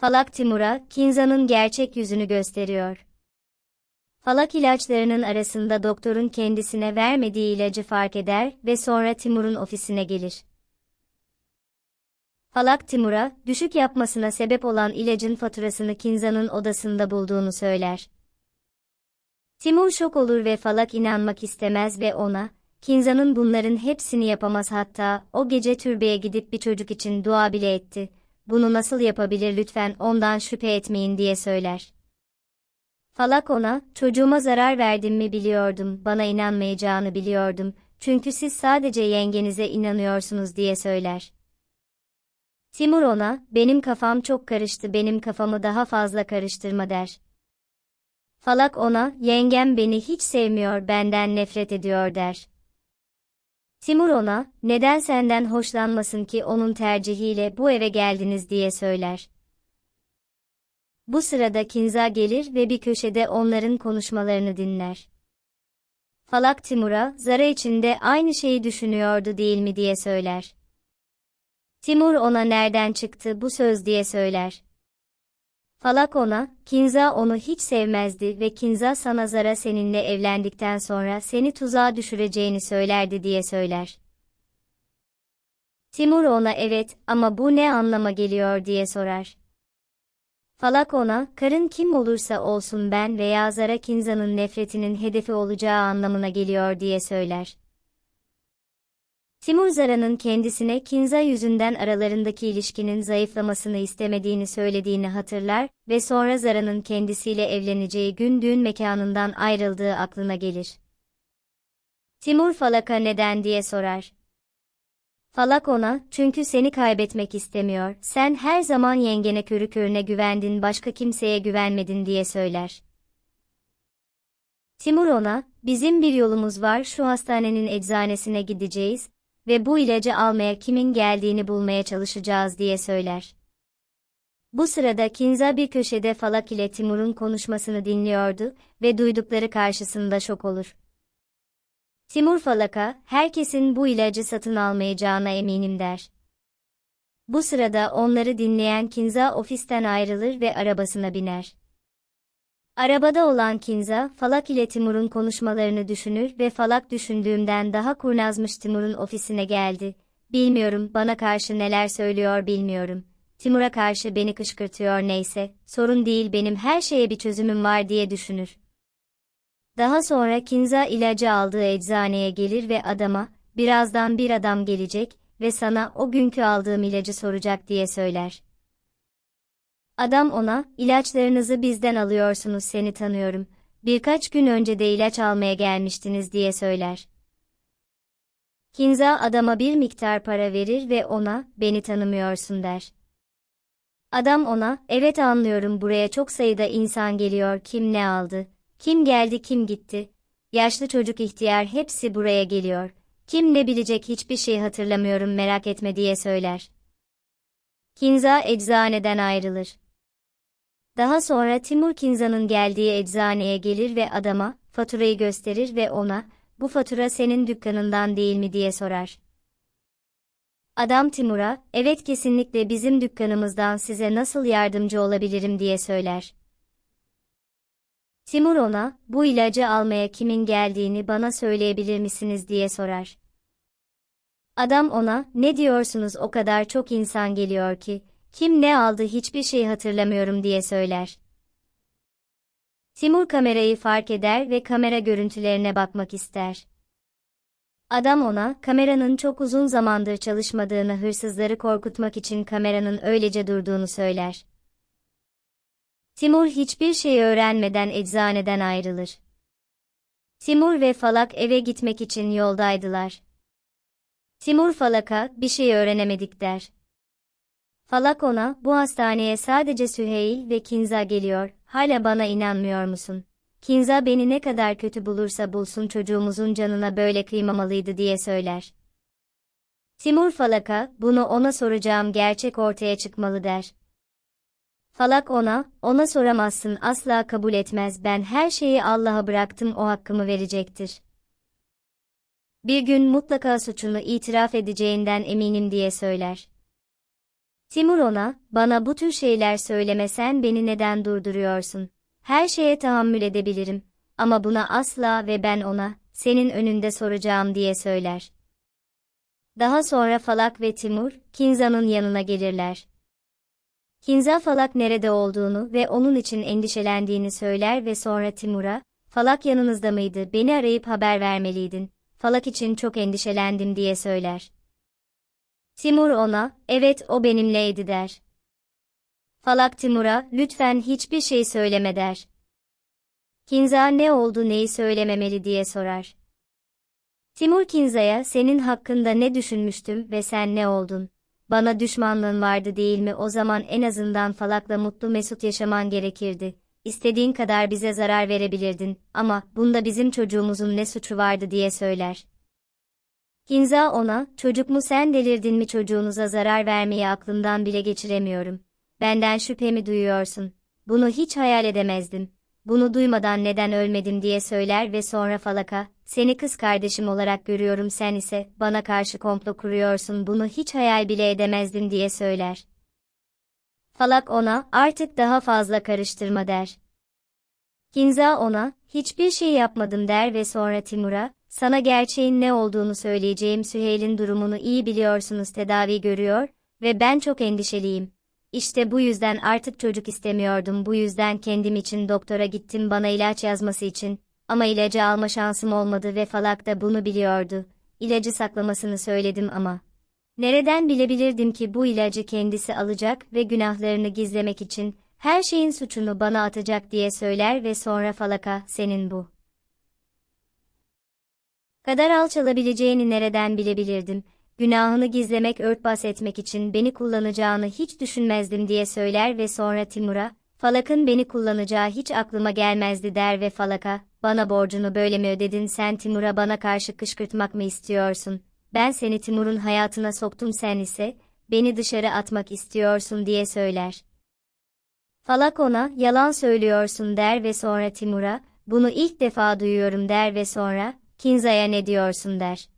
Falak Timur'a Kinza'nın gerçek yüzünü gösteriyor. Falak ilaçlarının arasında doktorun kendisine vermediği ilacı fark eder ve sonra Timur'un ofisine gelir. Falak Timur'a, düşük yapmasına sebep olan ilacın faturasını Kinza'nın odasında bulduğunu söyler. Timur şok olur ve Falak inanmak istemez ve ona, Kinza'nın bunların hepsini yapamaz hatta, o gece türbeye gidip bir çocuk için dua bile etti. Bunu nasıl yapabilir lütfen ondan şüphe etmeyin diye söyler. Falak ona, çocuğuma zarar verdim mi biliyordum, bana inanmayacağını biliyordum, çünkü siz sadece yengenize inanıyorsunuz diye söyler. Timur ona, benim kafam çok karıştı, benim kafamı daha fazla karıştırma der. Falak ona, yengem beni hiç sevmiyor, benden nefret ediyor der. Timur ona, neden senden hoşlanmasın ki onun tercihiyle bu eve geldiniz diye söyler. Bu sırada Kinza gelir ve bir köşede onların konuşmalarını dinler. Falak Timur'a, Zara içinde aynı şeyi düşünüyordu değil mi diye söyler. Timur ona nereden çıktı bu söz diye söyler. Falak ona, Kinza onu hiç sevmezdi ve Kinza sana Zara seninle evlendikten sonra seni tuzağa düşüreceğini söylerdi diye söyler. Timur ona evet ama bu ne anlama geliyor diye sorar. Falak ona, karın kim olursa olsun ben veya Zara Kinza'nın nefretinin hedefi olacağı anlamına geliyor diye söyler. Timur Zara'nın kendisine Kinza yüzünden aralarındaki ilişkinin zayıflamasını istemediğini söylediğini hatırlar ve sonra Zara'nın kendisiyle evleneceği gün düğün mekanından ayrıldığı aklına gelir. Timur Falak'a neden diye sorar. Falak ona, çünkü seni kaybetmek istemiyor, sen her zaman yengene körü körüne güvendin başka kimseye güvenmedin diye söyler. Timur ona, bizim bir yolumuz var şu hastanenin eczanesine gideceğiz ve bu ilacı almaya kimin geldiğini bulmaya çalışacağız diye söyler. Bu sırada Kinza bir köşede Falak ile Timur'un konuşmasını dinliyordu ve duydukları karşısında şok olur. Timur Falak'a, herkesin bu ilacı satın almayacağına eminim der. Bu sırada onları dinleyen Kinza ofisten ayrılır ve arabasına biner. Arabada olan Kinza, Falak ile Timur'un konuşmalarını düşünür ve Falak düşündüğümden daha kurnazmış Timur'un ofisine geldi. Bilmiyorum, bana karşı neler söylüyor bilmiyorum. Timur'a karşı beni kışkırtıyor neyse, sorun değil benim her şeye bir çözümüm var diye düşünür. Daha sonra Kinza ilacı aldığı eczaneye gelir ve adama, birazdan bir adam gelecek ve sana o günkü aldığım ilacı soracak diye söyler. Adam ona, ilaçlarınızı bizden alıyorsunuz seni tanıyorum, birkaç gün önce de ilaç almaya gelmiştiniz diye söyler. Kinza adama bir miktar para verir ve ona, beni tanımıyorsun der. Adam ona, evet anlıyorum buraya çok sayıda insan geliyor kim ne aldı, kim geldi kim gitti, yaşlı çocuk ihtiyar hepsi buraya geliyor, kim ne bilecek hiçbir şey hatırlamıyorum merak etme diye söyler. Kinza eczaneden ayrılır. Daha sonra Timur Kinza'nın geldiği eczaneye gelir ve adama, faturayı gösterir ve ona, bu fatura senin dükkanından değil mi diye sorar. Adam Timur'a, evet kesinlikle bizim dükkanımızdan size nasıl yardımcı olabilirim diye söyler. Timur ona, bu ilacı almaya kimin geldiğini bana söyleyebilir misiniz diye sorar. Adam ona, ne diyorsunuz o kadar çok insan geliyor ki, kim ne aldı hiçbir şey hatırlamıyorum diye söyler. Timur kamerayı fark eder ve kamera görüntülerine bakmak ister. Adam ona, kameranın çok uzun zamandır çalışmadığını hırsızları korkutmak için kameranın öylece durduğunu söyler. Timur hiçbir şey öğrenmeden eczaneden ayrılır. Timur ve Falak eve gitmek için yoldaydılar. Timur Falak'a bir şey öğrenemedik der. Falak ona, bu hastaneye sadece Süheyl ve Kinza geliyor, hala bana inanmıyor musun? Kinza beni ne kadar kötü bulursa bulsun çocuğumuzun canına böyle kıymamalıydı diye söyler. Timur Falak'a, bunu ona soracağım gerçek ortaya çıkmalı der. Falak ona, ona soramazsın asla kabul etmez ben her şeyi Allah'a bıraktım o hakkımı verecektir. Bir gün mutlaka suçunu itiraf edeceğinden eminim diye söyler. Timur ona, bana bu tür şeyler söylemesen beni neden durduruyorsun? Her şeye tahammül edebilirim. Ama buna asla ve ben ona, senin önünde soracağım diye söyler. Daha sonra Falak ve Timur, Kinza'nın yanına gelirler. Kinza Falak nerede olduğunu ve onun için endişelendiğini söyler ve sonra Timur'a, Falak yanınızda mıydı, beni arayıp haber vermeliydin, Falak için çok endişelendim diye söyler. Timur ona, evet o benimleydi der. Falak Timur'a, lütfen hiçbir şey söyleme der. Kinza ne oldu neyi söylememeli diye sorar. Timur Kinza'ya senin hakkında ne düşünmüştüm ve sen ne oldun? Bana düşmanlığın vardı değil mi o zaman en azından Falak'la mutlu mesut yaşaman gerekirdi. İstediğin kadar bize zarar verebilirdin ama bunda bizim çocuğumuzun ne suçu vardı diye söyler. Kinza ona, çocuk mu sen delirdin mi çocuğunuza zarar vermeyi aklımdan bile geçiremiyorum. Benden şüphemi duyuyorsun. Bunu hiç hayal edemezdim. Bunu duymadan neden ölmedim diye söyler ve sonra Falak'a, seni kız kardeşim olarak görüyorum sen ise, bana karşı komplo kuruyorsun bunu hiç hayal bile edemezdim diye söyler. Falak ona, artık daha fazla karıştırma der. Kinza ona, hiçbir şey yapmadım der ve sonra Timur'a, sana gerçeğin ne olduğunu söyleyeceğim Süheyl'in durumunu iyi biliyorsunuz tedavi görüyor ve ben çok endişeliyim. İşte bu yüzden artık çocuk istemiyordum bu yüzden kendim için doktora gittim bana ilaç yazması için. Ama ilacı alma şansım olmadı ve Falak da bunu biliyordu. İlacı saklamasını söyledim ama. Nereden bilebilirdim ki bu ilacı kendisi alacak ve günahlarını gizlemek için her şeyin suçunu bana atacak diye söyler ve sonra Falak'a senin bu kadar alçalabileceğini nereden bilebilirdim, günahını gizlemek örtbas etmek için beni kullanacağını hiç düşünmezdim diye söyler ve sonra Timur'a, Falak'ın beni kullanacağı hiç aklıma gelmezdi der ve Falak'a, bana borcunu böyle mi ödedin sen Timur'a bana karşı kışkırtmak mı istiyorsun? Ben seni Timur'un hayatına soktum sen ise, beni dışarı atmak istiyorsun diye söyler. Falak ona, yalan söylüyorsun der ve sonra Timur'a, bunu ilk defa duyuyorum der ve sonra, Kinza'ya ne diyorsun der.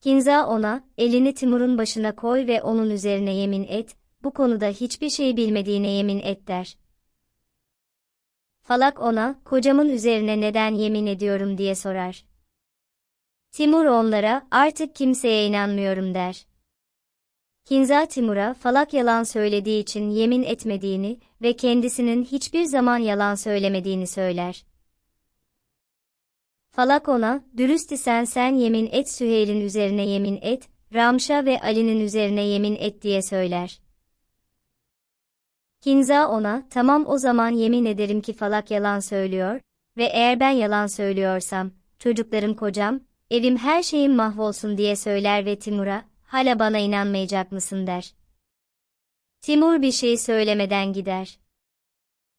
Kinza ona, elini Timur'un başına koy ve onun üzerine yemin et, bu konuda hiçbir şey bilmediğine yemin et der. Falak ona, kocamın üzerine neden yemin ediyorum diye sorar. Timur onlara, artık kimseye inanmıyorum der. Kinza Timur'a Falak yalan söylediği için yemin etmediğini ve kendisinin hiçbir zaman yalan söylemediğini söyler. Falak ona, dürüst isen sen yemin et Süheyl'in üzerine yemin et, Ramşa ve Ali'nin üzerine yemin et diye söyler. Kinza ona, tamam o zaman yemin ederim ki Falak yalan söylüyor ve eğer ben yalan söylüyorsam, çocuklarım kocam, evim her şeyim mahvolsun diye söyler ve Timur'a, hala bana inanmayacak mısın der. Timur bir şey söylemeden gider.